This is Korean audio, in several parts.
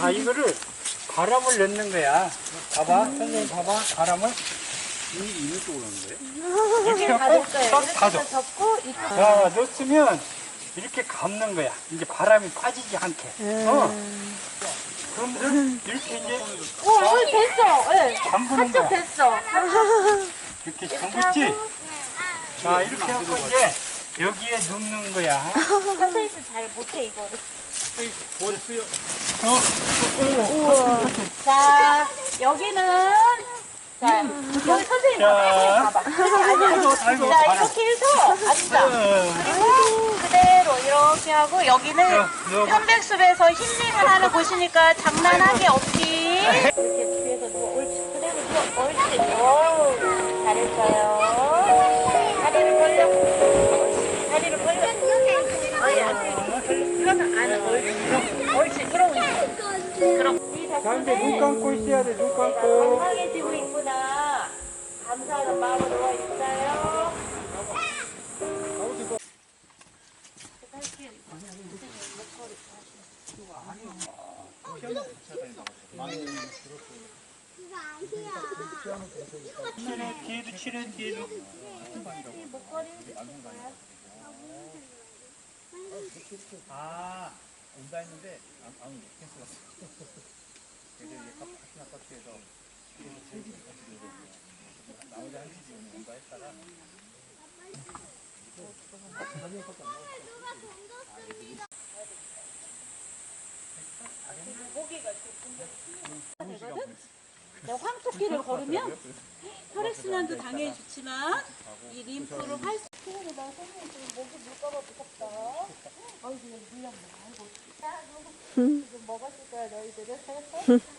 자, 이거를 바람을 넣는 거야. 봐봐, 선생님 봐봐, 바람을. 이, 이쪽으로 넣는 거예요? 이렇게 닫을 하고 거예요. 딱 이렇게 닫아. 이렇게. 자, 넣었으면 이렇게 감는 거야. 이제 바람이 빠지지 않게. 어. 그러면 이렇게 이제 오, 오 됐어. 예. 잠그는 한쪽 거야. 됐어. 이렇게 잠그지? 자, 이렇게 하고 이제 여기에 넣는 거야. 선생님은 잘 못해 이거를. 어, 자, 여기는 자, 여기 선생님 자. 봐봐. 선생님 봐봐. 자. 이렇게 해서 앉아. 어. 그리고 그대로 이렇게 하고 여기는. 편백숲에서 힐링 하나를 보시니까 장난하기 없이 이렇게 뒤에서 누워 옳지 그대로 누워 옳지 오 잘했어요 다리를 벌려 옳지 다리를 벌려 어이 이거는 안 옳지 이제 눈 감고 있어야 돼, 눈 감고. 건강해지고 있구나 감사하는 마음으로 있어요 칠해, 뒤에도 칠해, 뒤에도. 아, 온다 했는데 안, 안 오네. 캔슬했어. 그래서 이제 카- 같은 아파트에서 계속 제일 같이 놀고 나머지 한 시즌 온다 했다가 내가 황토끼를 걸으면 혈액순환도 당연히 좋지만 이 림프를 활나 선생님 지금 목이 물까봐 무섭다. 아이고 물량 지금 먹었을 거야 너희들은.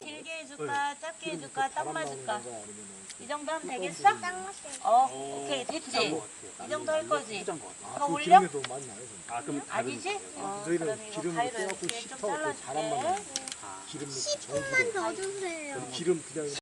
길게 해줄까 짧게 해줄까 딱 맞을까? 이 정도 하면 되겠어? 어 오케이 됐지? 이 정도 할 거지? 더 올려? 아, 그럼 아니지? 어, 그럼 이거 가위로 이렇게 좀 잘라줄게. 기름만 더 주세요. 기름 그냥